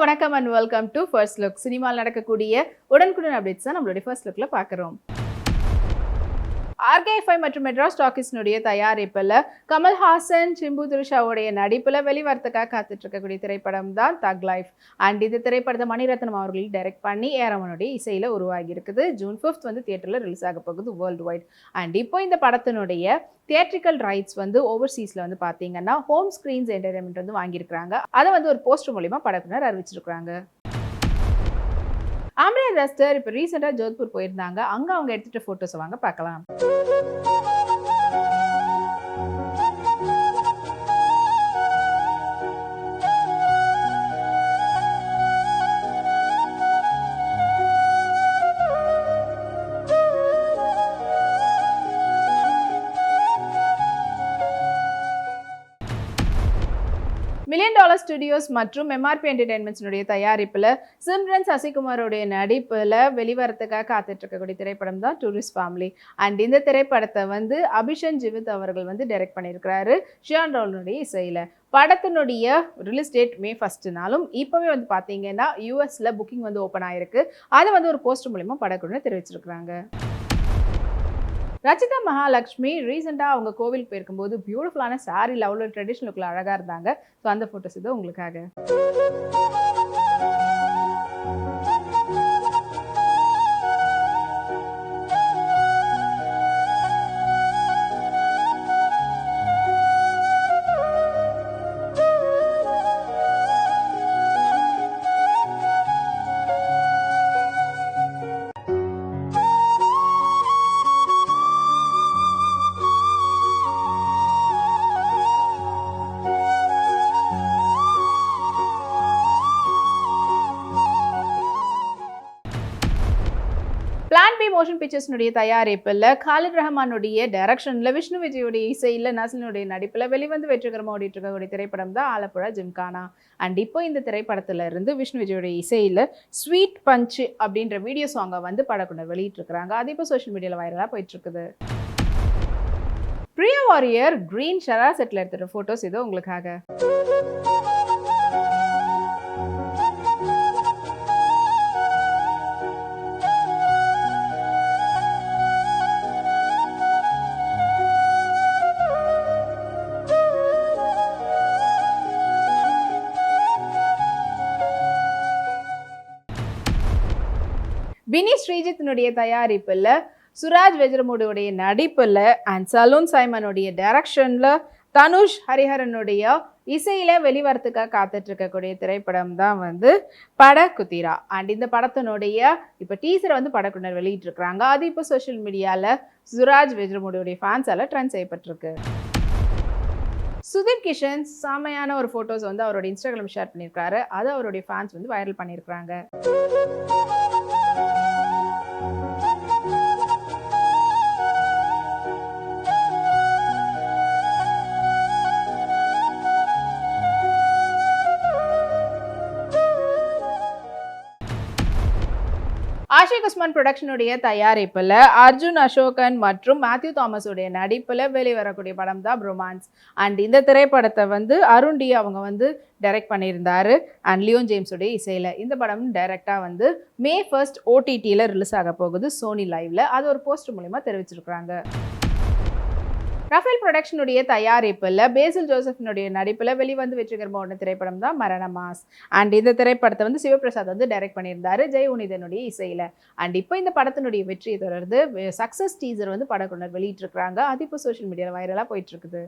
வணக்கம் and welcome to first look சினிமாவில் நடக்கக்கூடிய உடனுக்குடன் அப்டேட்ஸ் தான் நம்மளுடைய ஃபர்ஸ்ட் லுக்ல பார்க்குறோம். ஆர்கேஎஃப்ஐ மற்றும் மெட்ராஸ் டாக்கிஸ்னுடைய தயாரிப்பில் கமல்ஹாசன் சிம்பு துருஷாவுடைய நடிப்பில் வெளிவரத்துக்காக காத்துட்டு இருக்கக்கூடிய திரைப்படம் தான் தக் லைஃப் அண்ட் இந்த திரைப்படத்தை மணிரத்னம் அவர்கள் டைரக்ட் பண்ணி ஏரமனுடைய இசையில் உருவாகி இருக்குது ஜூன் ஃபிஃப்த் வந்து தியேட்டரில் ரிலீஸ் ஆக போகுது வேர்ல்டு வைட் அண்ட் இப்போ இந்த படத்தினுடைய தியேட்ரிக்கல் ரைட்ஸ் வந்து ஓவர்சீஸில் வந்து பார்த்தீங்கன்னா ஹோம் ஸ்க்ரீன்ஸ் என்டர்டைன்மெண்ட் வந்து வாங்கியிருக்கிறாங்க. அதை வந்து ஒரு போஸ்டர் மூலிமா படத்தினர் அறிவிச்சிருக்கிறாங்க. ஆம்ரியா தஸ்டர் இப்போ ரீசெண்டாக ஜோத்பூர் போயிருந்தாங்க. அங்கே அவங்க எடுத்துகிட்ட ஃபோட்டோஸை வாங்க பார்க்கலாம். மில்லியன் டாலர் ஸ்டுடியோஸ் மற்றும் எம்ஆர்பி என்டர்டைன்மெண்ட்ஸினுடைய தயாரிப்பில் சிம்ரன் சசிகுமாரோடைய நடிப்பில் வெளிவரத்துக்காக காத்துட்டு இருக்கக்கூடிய திரைப்படம் தான் டூரிஸ்ட் ஃபேமிலி அண்ட் இந்த திரைப்படத்தை வந்து அபிஷன் ஜிவித் அவர்கள் வந்து டைரக்ட் பண்ணியிருக்கிறாரு ஷியான் ரவுலுடைய இசையில். படத்தினுடைய ரிலீஸ் டேட் மே ஃபஸ்ட்டுனாலும் இப்போவே வந்து பார்த்தீங்கன்னா யூஎஸில் புக்கிங் வந்து ஓப்பன் ஆயிருக்கு. அதை வந்து ஒரு போஸ்ட் மூலிமா படக்குழுன்னு தெரிவிச்சிருக்கிறாங்க. ரச்சிதா மகாலட்சுமி ரீசெண்டாக அவங்க கோவிலுக்கு போயிருக்கும்போது பியூட்டிஃபுல்லான சாரி லவ்ல ட்ரெடிஷ்னல் லுக்கில் அழகாக இருந்தாங்க. ஸோ அந்த ஃபோட்டோஸ் இது உங்களுக்காக. மோஷன் பிக்சர்ஸ்னுடைய தயாரிப்பில் காலித் ரஹ்மானுடைய டைரக்ஷனில் விஷ்ணு விஜயுடைய இசையில் நசலினுடைய நடிப்பில் வெளிவந்து வெற்றிகரமாக ஓடிட்டு இருக்கக்கூடிய திரைப்படம் தான் ஆலப்புழா ஜிம்கானா. அண்ட் இப்போ இந்த திரைப்படத்துல இருந்து விஷ்ணு விஜயுடைய இசையில் ஸ்வீட் பஞ்ச் அப்படின்ற வீடியோ சாங்கை வந்து படக்குனர் வெளியிட்டிருக்கிறாங்க. அது இப்போ சோஷியல் மீடியாவில் வைரலாக போயிட்டுருக்குது. பிரியா வாரியர் க்ரீன் ஷரா செட்டில் எடுத்துகிற ஃபோட்டோஸ் இது உங்களுக்காக. வினி ஸ்ரீஜித்தினுடைய தயாரிப்பில் சுராஜ் வெஜ்ரமுடைய நடிப்பில் அண்ட் சலூன் சைமனுடைய டைரக்ஷனில் தனுஷ் ஹரிஹரனுடைய இசையில் வெளிவரத்துக்காக காத்துட்டு இருக்கக்கூடிய திரைப்படம் தான் வந்து பட குத்திரா அண்ட் இந்த படத்தினுடைய இப்போ டீசரை வந்து படக்குனர் வெளியிட்டிருக்கிறாங்க. அது இப்போ சோஷியல் மீடியாவில் சுராஜ் வெஜ்ரமுடைய ஃபேன்ஸால் ட்ரெண்ட் செய்யப்பட்டிருக்கு. சுதீர் கிஷன் செமையான ஒரு ஃபோட்டோஸ் வந்து அவரோட இன்ஸ்டாகிராம் ஷேர் பண்ணியிருக்காரு. அதை அவருடைய ஃபேன்ஸ் வந்து வைரல் பண்ணியிருக்கிறாங்க. ஆஷிக் உஸ்மான் ப்ரொடக்ஷனுடைய தயாரிப்பில் அர்ஜுன் அசோகன் மற்றும் மேத்யூ தாமஸுடைய நடிப்பில் வெளிவரக்கூடிய படம் தான் ரொமான்ஸ் அண்ட் இந்த திரைப்படத்தை வந்து அருண் டி அவங்க வந்து டைரக்ட் பண்ணியிருந்தாரு. அண்ட் லியோன் ஜேம்ஸுடைய இசையில் இந்த படம் டைரெக்டாக வந்து மே ஃபர்ஸ்ட் ஓடிடியில் ரிலீஸ் ஆக போகுது சோனி லைவில் அது ஒரு போஸ்ட் மூலிமா தெரிவிச்சிருக்கிறாங்க. ரஃபேல் ப்ரொடக்ஷனுடைய தயாரிப்பில் பேசில் ஜோசஃபினுடைய நடிப்பில் வெளிவந்து வெற்றிகரமான திரைப்படம் தான் மரண மாஸ். அண்ட் இந்த திரைப்படத்தை வந்து சிவபிரசாத் வந்து டைரக்ட் பண்ணியிருந்தாரு ஜெய் உனிதனுடைய இசையில். அண்ட் இப்போ இந்த படத்தினுடைய வெற்றியை தொடர்ந்து சக்ஸஸ் டீசர் வந்து படக்குனர் வெளியிட்டிருக்கிறாங்க. அது இப்போ சோஷியல் மீடியாவில் வைரலாக போயிட்டு இருக்குது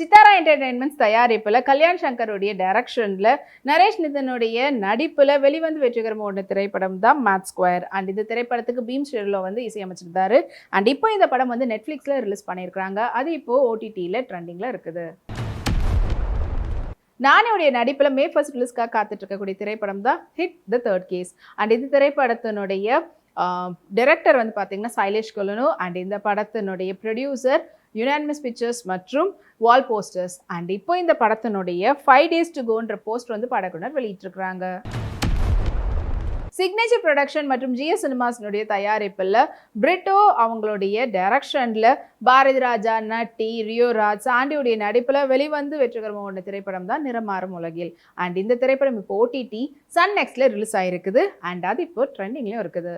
சித்தாரா என்டர்டைன்மெண்ட்ஸ் தயாரிப்பில் கல்யாண் சங்கருடைய டைரக்ஷனில் நரேஷ் நிதனுடைய நடிப்பில் வெளிவந்து வெற்றிகரமான திரைப்படம் தான் மேத் ஸ்கொயர் அண்ட் இந்த திரைப்படத்துக்கு பீம் ஷெர்லோ வந்து இசையமைச்சிருந்தாரு. அண்ட் இப்போ இந்த படம் வந்து நெட்ஃப்ளிக்ஸில் ரிலீஸ் பண்ணியிருக்காங்க அது இப்போ ஓடிடியில் ட்ரெண்டிங்கில் இருக்குது. நானுடைய நடிப்பில் மே ஃபர்ஸ்ட் ரிலீஸ்க்காக காத்துட்டு இருக்கக்கூடிய திரைப்படம் தான் hit the third case and இந்த திரைப்படத்தினுடைய டைரக்டர் வந்து பார்த்தீங்கன்னா சைலேஷ் கொலனு அண்ட் இந்த படத்தினுடைய ப்ரொடியூசர் யுனானிமஸ் பிக்சர்ஸ் மற்றும் வால் போஸ்டர்ஸ் அண்ட் இப்போ இந்த படத்தினுடைய ஃபைவ் டேஸ் டு கோன்ற போஸ்ட் வந்து படக்குனர் வெளியிட்டிருக்கிறாங்க. சிக்னேச்சர் ப்ரொடக்ஷன் மற்றும் ஜிஎஸ் சினிமாஸினுடைய தயாரிப்பில் பிரிட்டோ அவங்களுடைய டைரக்ஷனில் பாரதி ராஜா நட்டி ரியோராஜ் சாண்டியுடைய நடிப்பில் வெளிவந்து வெற்றிகரமாக ஒன்ற திரைப்படம் தான் நிறமாறும் உலகில். அண்ட் இந்த திரைப்படம் இப்போ ஓடிடி சன் நெக்ஸ்டில் ரிலீஸ் ஆயிருக்குது. அண்ட் அது இப்போ ட்ரெண்டிங்லேயும் இருக்குது.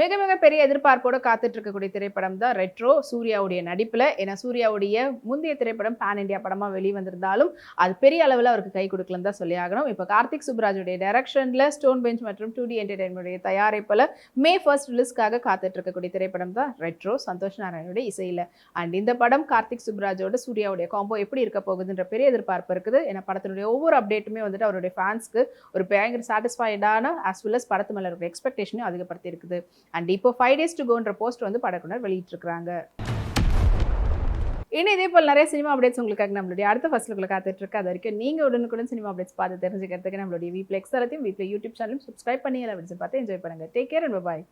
மிக மிக பெரிய எதிர்பார்ப்போட காத்துட்டு இருக்கக்கூடிய திரைப்படம் தான் ரெட்ரோ சூர்யாவுடைய நடிப்பில். ஏன்னா சூர்யாவுடைய முந்தைய திரைப்படம் பேன் இண்டியா படமாக வெளிவந்திருந்தாலும் அது பெரிய அளவில் அவருக்கு கை கொடுக்கலன்னு தான் சொல்லி ஆகணும். இப்போ கார்த்திக் சுப்ராஜுடைய டைரக்ஷனில் ஸ்டோன் பெஞ்ச் மற்றும் டூ டி என்டர்டைன்மெண்ட்டுடைய தயாரிப்பில் மே ஃபர்ஸ்ட் ரிலீஸ்க்காக காத்துட்டு இருக்கக்கூடிய திரைப்படம் தான் ரெட்ரோ சந்தோஷ் நாராயணுடைய இசையில். அண்ட் இந்த படம் கார்த்திக் சுப்ராஜோட சூர்யாவுடைய காம்போ எப்படி இருக்க போகுதுன்ற பெரிய எதிர்பார்ப்பு இருக்குது. ஏன்னா படத்தினுடைய ஒவ்வொரு அப்டேட்டுமே வந்துட்டு அவருடைய ஃபேன்ஸ்க்கு ஒரு பயங்கர சாட்டிஸ்ஃபைடான அஸ் வெல் அஸ் படத்து மேலே இருக்கிற எக்ஸ்பெக்டேஷனையும் அதிகப்படுத்தி இருக்குது அண்ட் இப்போ ஃபைவ் டேஸ் டு கோன்ற போஸ்ட் வந்து படக்குனர் வெளியிட்டிருக்கிறாங்க. இன்னும் இதே போல் நிறைய சினிமா அப்டேட்ஸ் உங்களுக்காக நம்மளுடைய அடுத்த ஃபஸ்ட்டு காத்துட்டு இருக்கு அது வரைக்கும் நீங்கள் உடனுக்குடன் சினிமா அப்டேட்ஸ் பார்த்து தெரிஞ்சுக்கிறதுக்கு நம்மளுடைய வீப்ளெக்ஸ் எல்லாத்தையும் வீப்ளே யூடியூப் சேனலும் சப்ஸ்கிரைப் பண்ணி எல்லாம் பார்த்து என்ஜாய் பண்ணுங்க. Take care and bye